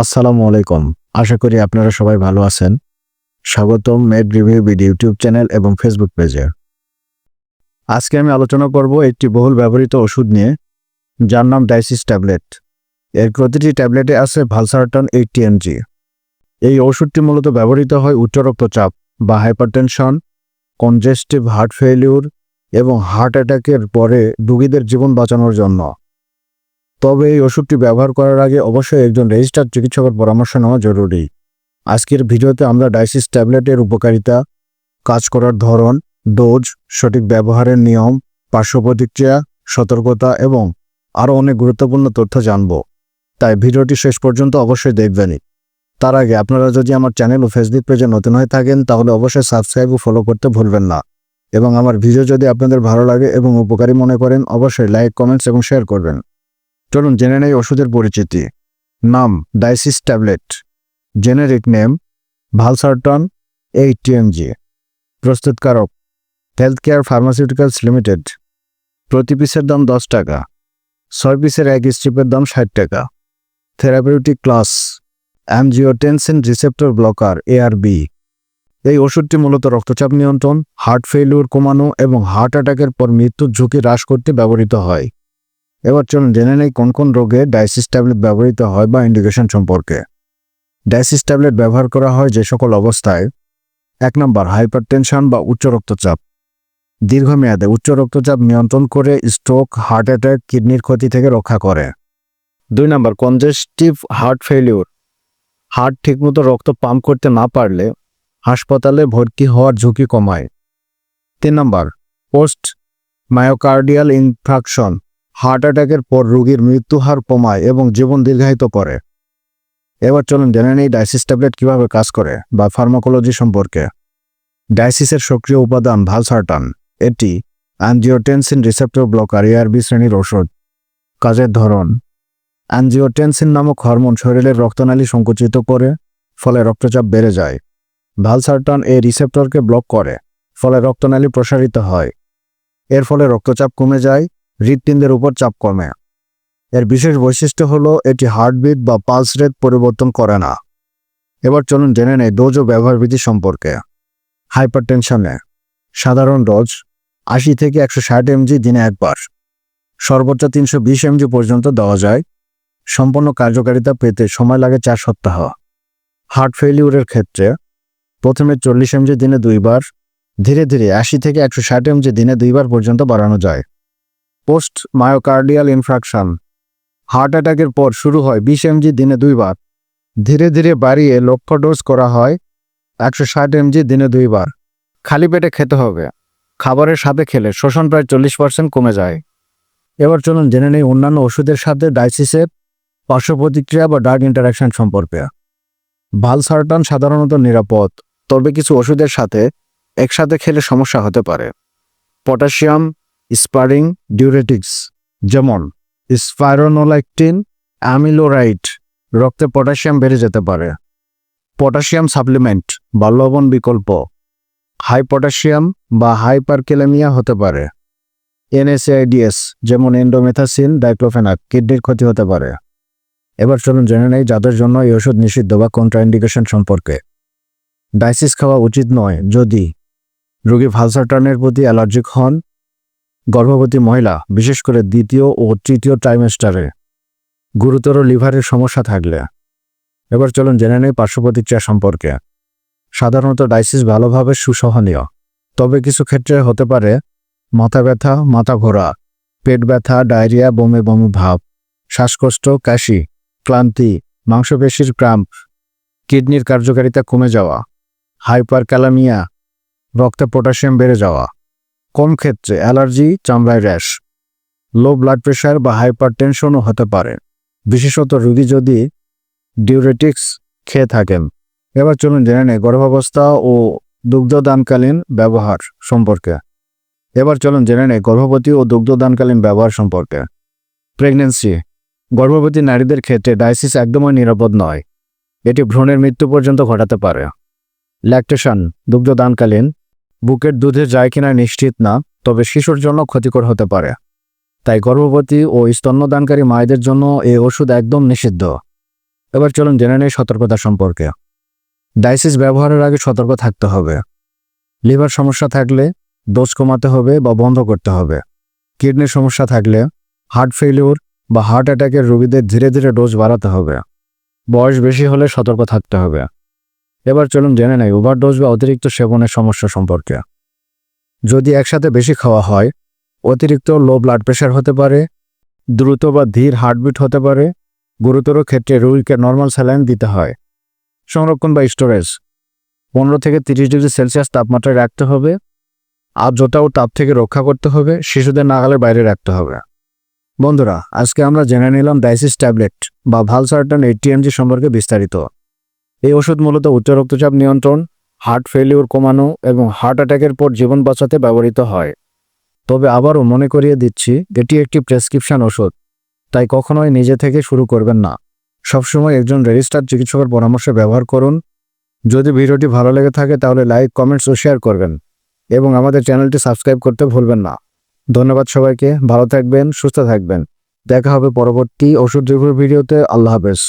আসসালামু আলাইকুম। আশা করি আপনারা সবাই ভালো আছেন। স্বাগতম মেড রিভিউ বিড ইউটিউব চ্যানেল এবং ফেসবুক পেজে। আজকে আমি আলোচনা করব একটি বহুল ব্যবহৃত ওষুধ নিয়ে, যার নাম ডাইসিস ট্যাবলেট। এর প্রতিটি ট্যাবলেটে আছে ভালসারটন এইটটি এমজি এই ওষুধটি মূলত ব্যবহৃত হয় উচ্চ রক্তচাপ বা হাইপারটেনশন, কনজেস্টিভ হার্ট ফেলিউর এবং হার্ট অ্যাটাকের পরে রোগীদের জীবন বাঁচানোর জন্য। তবে এই ওষুধটি ব্যবহার করার আগে অবশ্যই একজন রেজিস্টার্ড চিকিৎসকের পরামর্শ নেওয়া জরুরি। আজকের ভিডিওতে আমরা ডাইসিস ট্যাবলেটের উপকারিতা, কাজ করার ধরন, ডোজ, সঠিক ব্যবহারের নিয়ম, পার্শ্ব প্রতিক্রিয়া, সতর্কতা এবং আরও অনেক গুরুত্বপূর্ণ তথ্য জানব। তাই ভিডিওটি শেষ পর্যন্ত অবশ্যই দেখবেনই তার আগে আপনারা যদি আমার চ্যানেল ও ফেসবুক পেজে নতুন হয়ে থাকেন, তাহলে অবশ্যই সাবস্ক্রাইব ও ফলো করতে ভুলবেন না। এবং আমার ভিডিও যদি আপনাদের ভালো লাগে এবং উপকারী মনে করেন, অবশ্যই লাইক কমেন্টস এবং শেয়ার করবেন। চলুন জেনে নেই ওষুধের পরিচিতি। নাম ডাইসিস tablet generic name valsartan eight TMG প্রস্তুতকারক হেলথ কেয়ার ফার্মাসিউটিক্যালস লিমিটেড প্রতি পিসের দাম দশ টাকা। ছয় পিসের এক স্ট্রিপের দাম ষাট টাকা। Therapeutic class angiotensin receptor blocker ARB এই ওষুধটি মূলত রক্তচাপ নিয়ন্ত্রণ হার্ট ফেইলিউর কমানো এবং হার্ট অ্যাটাকের পর মৃত্যুর ঝুঁকি হ্রাস করতে ব্যবহৃত হয়। এবার চলুন জেনে নেই কোন কোন রোগে ডায়াসিস ট্যাবলেট ব্যবহৃত হয় বা ইন্ডিকেশন সম্পর্কে। ডায়াসিস ট্যাবলেট ব্যবহার করা হয় যে সকল অবস্থায়। এক নম্বর, হাইপারটেনশন বা উচ্চ রক্তচাপ। দীর্ঘমেয়াদে উচ্চ রক্তচাপ নিয়ন্ত্রণ করে স্ট্রোক, হার্ট অ্যাটাক, কিডনির ক্ষতি থেকে রক্ষা করে। দুই নম্বর, কনজেস্টিভ হার্ট ফেলিউর হার্ট ঠিকমতো রক্ত পাম্প করতে না পারলে হাসপাতালে ভর্তি হওয়ার ঝুঁকি কমায়। তিন নম্বর, পোস্ট মায়োকার্ডিয়াল ইনফ্রাকশন। হার্ট অ্যাটাকের পর রোগীর মৃত্যু হার কমায় এবং জীবন দীর্ঘায়িত করে। এবার চলুন জেনে নেই ডায়াসিস ট্যাবলেট কীভাবে কাজ করে বা ফার্মাকোলজি সম্পর্কে। ডায়াসিসের সক্রিয় উপাদান ভালসারটান। এটি অ্যানজিওটেনসিন রিসেপ্টর ব্লকার এআরবি শ্রেণির ওষুধ কাজের ধরন। অ্যানজিওটেনসিন নামক হরমোন শরীরের রক্তনালী সংকুচিত করে, ফলে রক্তচাপ বেড়ে যায়। ভালসারটান এই রিসেপ্টরকে ব্লক করে, ফলে রক্তনালী প্রসারিত হয়। এর ফলে রক্তচাপ কমে যায় হৃৎপিণ্ডের উপর চাপ কমে। এর বিশেষ বৈশিষ্ট্য হলো এটি হার্টবিট বা পালস রেট পরিবর্তন করে না। এবার চলুন জেনে নেই ডোজ ও ব্যবহার বিধি সম্পর্কে। হাইপারটেনশনে সাধারণ ডোজ আশি থেকে একশো ষাট এমজি দিনে একবার। সর্বোচ্চ তিনশো বিশ এমজি পর্যন্ত দেওয়া যায়। সম্পূর্ণ কার্যকারিতা পেতে সময় লাগে চার সপ্তাহ। হার্ট ফেলিউরের ক্ষেত্রে প্রথমে চল্লিশ এমজি দিনে দুইবার, ধীরে ধীরে আশি থেকে একশো ষাট এমজি দিনে দুইবার পর্যন্ত বাড়ানো যায়। Post myocardial infraction. হার্ট অ্যাটাকের পর শুরু হয় বিশ এমজি দিনে দুইবার। ধীরে ধীরে বাড়িয়ে লক্ষ্য ডোজ করা হয় একশো ষাট এমজি দিনে দুইবার। খালি পেটে খেতে হবে। খাবারের সাথে খেলে শোষণ প্রায় চল্লিশ পার্সেন্ট কমে যায়। এবার চলুন জেনে নেই অন্যান্য ওষুধের সাথে ডাইসিসের পার্শ্ব প্রতিক্রিয়া বা ডার্ক ইন্টারাকশন সম্পর্কে। ভালসারটান সাধারণত নিরাপদ, তবে কিছু ওষুধের সাথে একসাথে খেলে সমস্যা হতে পারে। পটাশিয়াম স্পারিং ডিউরেটিক্স যেমন স্পাইরোনোলাইকটিন অ্যামিলোরাইট রক্তে পটাশিয়াম বেড়ে যেতে পারে। পটাশিয়াম সাপ্লিমেন্ট বা লবণ বিকল্প হাই পটাশিয়াম বা হাইপারকেলেমিয়া হতে পারে। এনএসএআইডিএস যেমন এন্ডোমেথাসিন ডাইক্লোফেনাক কিডনির ক্ষতি হতে পারে। এবার চলুন জেনে নেই যাদের জন্য এই ওষুধ নিষিদ্ধ বা কন্ট্রাইন্ডিকেশন সম্পর্কে। ডাইসিস খাওয়া উচিত নয় যদি রোগী ভালসারটানের প্রতি অ্যালার্জিক হন গর্ভবতী মহিলা, বিশেষ করে দ্বিতীয় ও তৃতীয় ট্রাইমেস্টারে গুরুতর লিভারের সমস্যা থাকলে। এবার চলুন জেনে নেই পার্শ্ব প্রতিক্রিয়া সম্পর্কে। সাধারণত ডাইসিস ভালোভাবে সুসহনীয়। তবে কিছু ক্ষেত্রে হতে পারে মাথা ব্যথা, মাথা ঘোরা, পেট ব্যথা, ডায়রিয়া, বমি বমি ভাব, শ্বাসকষ্ট, কাশি, ক্লান্তি, মাংসপেশির ক্রাম্প, কিডনির কার্যকারিতা কমে যাওয়া হাইপার ক্যালামিয়া রক্তে পটাশিয়াম বেড়ে যাওয়া। কম ক্ষেত্রে অ্যালার্জি, চামড়ায় র্যাশ, লো ব্লাড প্রেশার বা হাইপার টেনশনও হতে পারে? বিশেষত রোগী যদি ডিউরেটিক্স খেয়ে থাকেন, এবার চলুন জেনে নেই গর্ভাবস্থা ও দুগ্ধদানকালীন ব্যবহার সম্পর্কে। এবার চলুন জেনে নেই গর্ভবতী ও দুগ্ধদানকালীন ব্যবহার সম্পর্কে। প্রেগনেন্সি, গর্ভবতী নারীদের ক্ষেত্রে ডায়াসিস একদমই নিরাপদ নয়। এটি ভ্রূণের মৃত্যু পর্যন্ত ঘটাতে পারে। ল্যাকটেশন দুগ্ধদানকালীন বুকের দুধে যায় কিনা নিশ্চিত না, তবে শিশুর জন্য ক্ষতিকর হতে পারে। তাই গর্ভবতী ও স্তন্যদানকারী মায়েদের জন্য এই ওষুধ একদম নিষিদ্ধ। এবার চলুন জেনে নেই সতর্কতা সম্পর্কে। ডায়াসিস ব্যবহারের আগে সতর্ক থাকতে হবে। লিভার সমস্যা থাকলে ডোজ কমাতে হবে বা বন্ধ করতে হবে। কিডনির সমস্যা থাকলে হার্ট ফেলিওর বা হার্ট অ্যাটাকের রোগীদের ধীরে ধীরে ডোজ বাড়াতে হবে। বয়স বেশি হলে সতর্ক থাকতে হবে। এবার চলুন জেনে নেই, ওভারডোজ বা অতিরিক্ত সেবনের সমস্যা সম্পর্কে। যদি একসাথে বেশি খাওয়া হয়, অতিরিক্ত লো ব্লাড প্রেশার হতে পারে, দ্রুত বা ধীর হার্টবিট হতে পারে, গুরুতর ক্ষেত্রে রোগীকে নর্মাল স্যালাইন দিতে হয়। সংরক্ষণ বা স্টোরেজ পনেরো থেকে তিরিশ ডিগ্রি সেলসিয়াস তাপমাত্রায় রাখতে হবে আর্দ্রতা ও তাপ থেকে রক্ষা করতে হবে, শিশুদের নাগালের বাইরে রাখতে হবে। বন্ধুরা, আজকে আমরা জেনে নিলাম ডাইসিস ট্যাবলেট বা ভালসার্টন এইটিএমজি সম্পর্কে বিস্তারিত। এই ওষুধ মূলত উচ্চ রক্তচাপ নিয়ন্ত্রণ হার্ট ফেলিওর কমানো এবং হার্ট অ্যাটাকের পর জীবন বাঁচাতে ব্যবহৃত হয়। তবে আবারও মনে করিয়ে দিচ্ছি, এটি একটি প্রেসক্রিপশন ওষুধ, তাই কখনোই নিজে থেকে শুরু করবেন না। সবসময় একজন রেজিস্টার্ড চিকিৎসকের পরামর্শ ব্যবহার করুন। যদি ভিডিওটি ভালো লেগে থাকে, তাহলে লাইক কমেন্টস ও শেয়ার করবেন এবং আমাদের চ্যানেলটি সাবস্ক্রাইব করতে ভুলবেন না। ধন্যবাদ সবাইকে, ভালো থাকবেন, সুস্থ থাকবেন। দেখা হবে পরবর্তী ওষুধ রিভিউ ভিডিওতে। আল্লাহ হাফেজ।